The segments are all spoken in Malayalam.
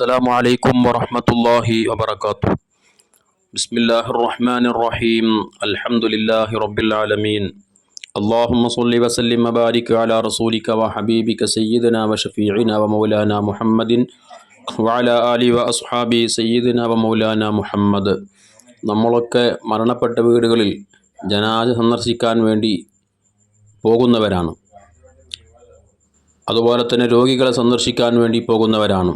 السلام عليكم ورحمة الله وبركاته بسم الله الرحمن الرحيم الحمد لله رب العالمين اللهم صل وسلم وبارك على رسولك وحبيبك سيدنا وشفيعنا ومولانا محمد وعلى آله وأصحابه سيدنا ومولانا മുഹമ്മദ് നമ്മളൊക്കെ മരണപ്പെട്ട വീടുകളിൽ ജനാജ സന്ദർശിക്കാൻ വേണ്ടി പോകുന്നവരാണ് അതുപോലെ തന്നെ രോഗികളെ സന്ദർശിക്കാൻ വേണ്ടി പോകുന്നവരാണ്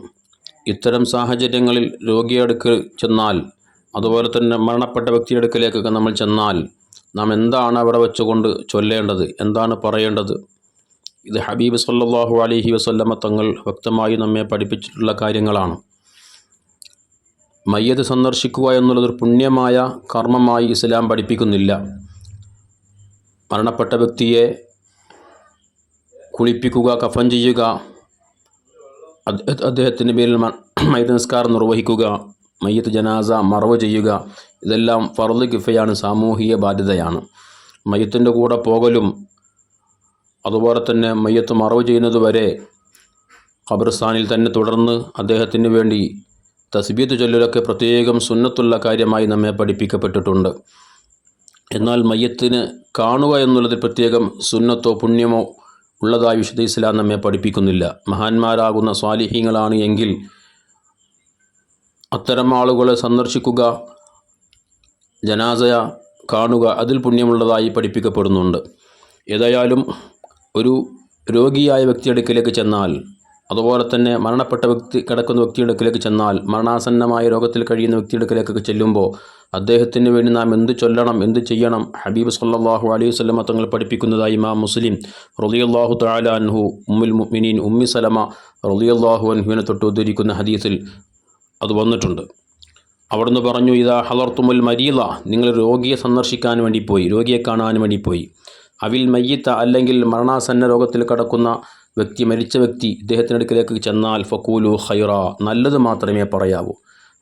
ഇത്തരം സാഹചര്യങ്ങളിൽ രോഗിയെടുക്ക് ചെന്നാൽ അതുപോലെ തന്നെ മരണപ്പെട്ട വ്യക്തിയെടുക്കലേക്കൊക്കെ നമ്മൾ ചെന്നാൽ നാം എന്താണ് അവിടെ വെച്ചുകൊണ്ട് ചൊല്ലേണ്ടത്? എന്താണ് പറയേണ്ടത്? ഇത് ഹബീബ് സല്ലാഹു അലഹി വസല്ലമ തങ്ങൾ വ്യക്തമായി നമ്മെ പഠിപ്പിച്ചിട്ടുള്ള കാര്യങ്ങളാണ്. മയ്യത് സന്ദർശിക്കുക എന്നുള്ളതൊരു പുണ്യമായ കർമ്മമായി ഇസ്ലാം പഠിപ്പിക്കുന്നില്ല. മരണപ്പെട്ട വ്യക്തിയെ കുളിപ്പിക്കുക കഫൻ ചെയ്യുക അദ്ദേഹത്തിന്റെ പേരിൽ മയ്യത്ത് നിസ്കാരം നിർവഹിക്കുക മയ്യത്ത് ജനാസ മറവ് ചെയ്യുക ഇതെല്ലാം ഫർദ് കിഫയാണ് സാമൂഹിക ബാധ്യതയാണ്. മയ്യത്തിന്റെ കൂടെ പോകലും അതുപോലെ തന്നെ മയ്യത്ത് മറവ് ചെയ്യുന്നത് വരെ ഖബർസ്ഥാനിൽ തന്നെ തുടർന്ന് അദ്ദേഹത്തിന് വേണ്ടി തസ്ബീത്ത് ചൊല്ലലൊക്കെ പ്രത്യേകം സുന്നത്തുള്ള കാര്യമായി നമ്മെ പഠിപ്പിക്കപ്പെട്ടിട്ടുണ്ട്. എന്നാൽ മയ്യത്തിന് കാണുക എന്നുള്ളത് പ്രത്യേകം സുന്നത്തോ പുണ്യമോ ഉള്ളതായി വിശുദ്ധ ഇസ്ലാം നമ്മെ പഠിപ്പിക്കുന്നില്ല. മഹാന്മാരാകുന്ന സ്വാലിഹ്യങ്ങളാണ് എങ്കിൽ അത്തരം ആളുകളെ സന്ദർശിക്കുക ജനാസയ കാണുക അതിൽ പുണ്യമുള്ളതായി പഠിപ്പിക്കപ്പെടുന്നുണ്ട്. ഏതായാലും ഒരു രോഗിയായ വ്യക്തിയെടുക്കലേക്ക് ചെന്നാൽ അതുപോലെ തന്നെ മരണപ്പെട്ട വ്യക്തി കിടക്കുന്ന വ്യക്തിയെടുക്കലേക്ക് ചെന്നാൽ മരണാസന്നമായ രോഗത്തിൽ കഴിയുന്ന വ്യക്തിയെടുക്കലേക്കൊക്കെ ചെല്ലുമ്പോൾ അദ്ദേഹത്തിന് വേണ്ടി നാം എന്ത് ചൊല്ലണം എന്ത് ചെയ്യണം? ഹബീബ് സല്ലാഹു അലൈഹി വസ്ലമ തങ്ങൾ പഠിപ്പിക്കുന്നതായി ഇമാം മുസ്ലിം റളിയല്ലാഹു തആല അൻഹു ഉമ്മുൽ മുഅ്മിനീൻ ഉമ്മി സലമ റളിയല്ലാഹു അൻഹുവിനെ തൊട്ട് ഉദ്ധരിക്കുന്ന ഹദീസിൽ അത് വന്നിട്ടുണ്ട്. അവിടുന്ന് പറഞ്ഞു ഇതാ ഹലർത്തുമുൽ മരീല നിങ്ങൾ രോഗിയെ സന്ദർശിക്കാൻ വേണ്ടി പോയി രോഗിയെ കാണാൻ വേണ്ടി പോയി. അവിൽ മയ്യത്ത അല്ലെങ്കിൽ മരണാസന്ന രോഗത്തിൽ കടക്കുന്ന വ്യക്തി മരിച്ച വ്യക്തി ഇദ്ദേഹത്തിനടുക്കിലേക്ക് ചെന്നാൽ ഫക്കൂലു ഹൈറ നല്ലത് മാത്രമേ പറയാവൂ.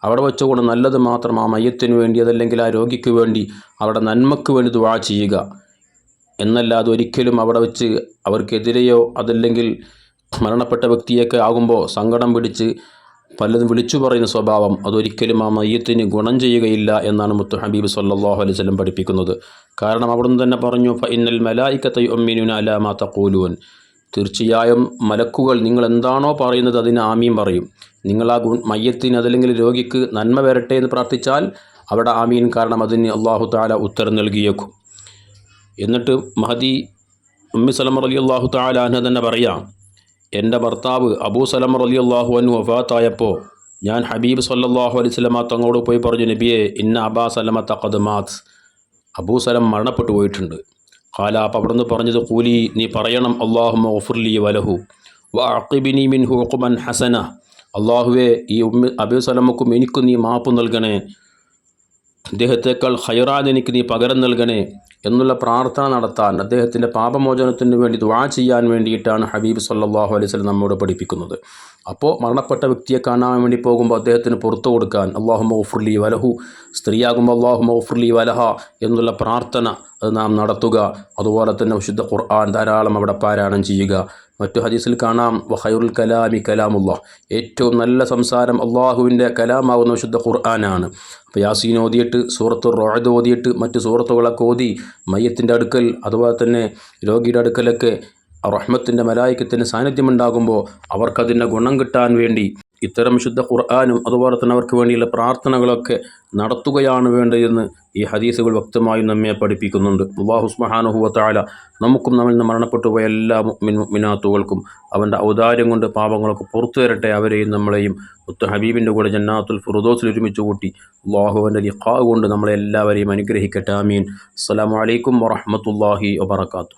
അവിടെ വെച്ചുകൊണ്ട് നല്ലത് മാത്രം ആ മയ്യത്തിന് വേണ്ടി അതല്ലെങ്കിൽ ആ രോഗിക്ക് വേണ്ടി അവിടെ നന്മക്ക് വേണ്ടി ദുവാ ചെയ്യുക. എന്നല്ലാതെ ഒരിക്കലും അവിടെ വെച്ച് അവർക്കെതിരെയോ അതല്ലെങ്കിൽ മരണപ്പെട്ട വ്യക്തിയൊക്കെ ആകുമ്പോൾ സങ്കടം പിടിച്ച് പലതും വിളിച്ചു പറയുന്ന സ്വഭാവം അതൊരിക്കലും ആ മയ്യത്തിന് ഗുണം ചെയ്യുകയില്ല എന്നാണ് മുത്തു ഹബീബ് സല്ലാഹു അലൈഹി സ്വലം പഠിപ്പിക്കുന്നത്. കാരണം അവിടുന്ന് തന്നെ പറഞ്ഞു ഇന്നൽ മലായിക്കത്തൈ ഒമ്മിനുന അലാമാ തീർച്ചയായും മലക്കുകൾ നിങ്ങൾ എന്താണോ പറയുന്നത് അതിന് ആമീൻ പറയും. നിങ്ങൾ ആ ഗു മയ്യത്തിന് അതല്ലെങ്കിൽ രോഗിക്ക് നന്മ വരട്ടെ എന്ന് പ്രാർത്ഥിച്ചാൽ അവിടെ ആമീൻ കാരണം അതിന് അള്ളാഹു താല ഉത്തരം നൽകിയേക്കും. എന്നിട്ട് മഹദി ഉമ്മി സലം അലി അള്ളാഹു താലാഹ് തന്നെ പറയാം എന്റെ ഭർത്താവ് അബൂ സലം അലി അള്ളാഹു അനു വഫാത്തായപ്പോൾ ഞാൻ ഹബീബ് സല്ലാഹു അലൈഹി സ്വലമ തങ്ങളോട് പോയി പറഞ്ഞു നബിയെ ഇന്ന അബാ സലമ തഖദ്മാത്ത് അബൂ സലം മരണപ്പെട്ടു പോയിട്ടുണ്ട്. ഖാല അപ്പം അവിടുന്ന് പറഞ്ഞത് കൂലി നീ പറയണം അള്ളാഹു മഫുർലി വലഹു വ അക്കിബിനി മിൻ ഹസന. അള്ളാഹുവെ ഈ ഉമ്മ അബൂ സലമക്കും എനിക്കും നീ മാപ്പ് നൽകണേ. അദ്ദേഹത്തേക്കാൾ ഹൈറാൻ എനിക്ക് നീ പകരം നൽകണേ. എന്നുള്ള പ്രാർത്ഥന നടത്താൻ അദ്ദേഹത്തിന്റെ പാപമോചനത്തിന് വേണ്ടി ദ്വാ ചെയ്യാൻ വേണ്ടിയിട്ടാണ് ഹബീബ് സല്ലാഹു അലൈഹി നമ്മോട് പഠിപ്പിക്കുന്നത്. അപ്പോൾ മരണപ്പെട്ട വ്യക്തിയെ കാണാൻ വേണ്ടി പോകുമ്പോൾ അദ്ദേഹത്തിന് പുറത്തു കൊടുക്കാൻ അള്ളാഹു മൗഫുർലി വലഹു സ്ത്രീയാകുമ്പോൾ അള്ളാഹു മൗഫുർലി വലഹ എന്നുള്ള പ്രാർത്ഥന അത് നാം നടത്തുക. അതുപോലെ തന്നെ വിശുദ്ധ ഖുർആൻ ധാരാളം അവിടെ പാരായണം ചെയ്യുക. മറ്റു ഹദീസിൽ കാണാം വഹൈറുൽ കലാമി കലാമുള്ള ഏറ്റവും നല്ല സംസാരം അള്ളാഹുവിന്റെ കലാമാകുന്ന വിശുദ്ധ ഖുർആനാണ്. അപ്പോൾ യാസീൻ ഓതിയിട്ട് സൂറത്ത് റോയത് ഓതിയിട്ട് മറ്റ് സൂറത്തുകളൊക്കെ ഓതി മയ്യത്തിന്റെ അടുക്കൽ അതുപോലെ തന്നെ രോഗിയുടെ അടുക്കലൊക്കെ റഹ്മത്തിന്റെ മലായിക്കത്തിന്റെ സാന്നിധ്യമുണ്ടാകുമ്പോൾ അവർക്കതിന്റെ ഗുണം കിട്ടാൻ വേണ്ടി ഇത്തരം ശുദ്ധ ഖുർആാനും അതുപോലെ തന്നെ അവർക്ക് വേണ്ടിയുള്ള പ്രാർത്ഥനകളൊക്കെ നടത്തുകയാണ് വേണ്ടതെന്ന് ഈ ഹദീസുകൾ വ്യക്തമായും നമ്മെ പഠിപ്പിക്കുന്നുണ്ട്. അള്ളാഹുസ്മഹാനുഹുവത്താല നമുക്കും നമ്മിൽ നിന്ന് മരണപ്പെട്ടു പോയ എല്ലാ മിനാത്തുകൾക്കും അവന്റെ ഔദാര്യം കൊണ്ട് പാപങ്ങളൊക്കെ പുറത്തു വരട്ടെ അവരെയും നമ്മളെയും മുത്ത ഹബീബിന്റെ കൂടെ ജന്നാത്തുൽ ഫുറുദോസിൽ ഒരുമിച്ച് കൂട്ടി അള്ളാഹുവിന്റെ ലിഖാ കൊണ്ട് നമ്മളെല്ലാവരെയും അനുഗ്രഹിക്കട്ടെ ആമീൻ. അസ്സാം വലൈക്കും വറഹമത്തല്ലാഹി വബർക്കാത്തു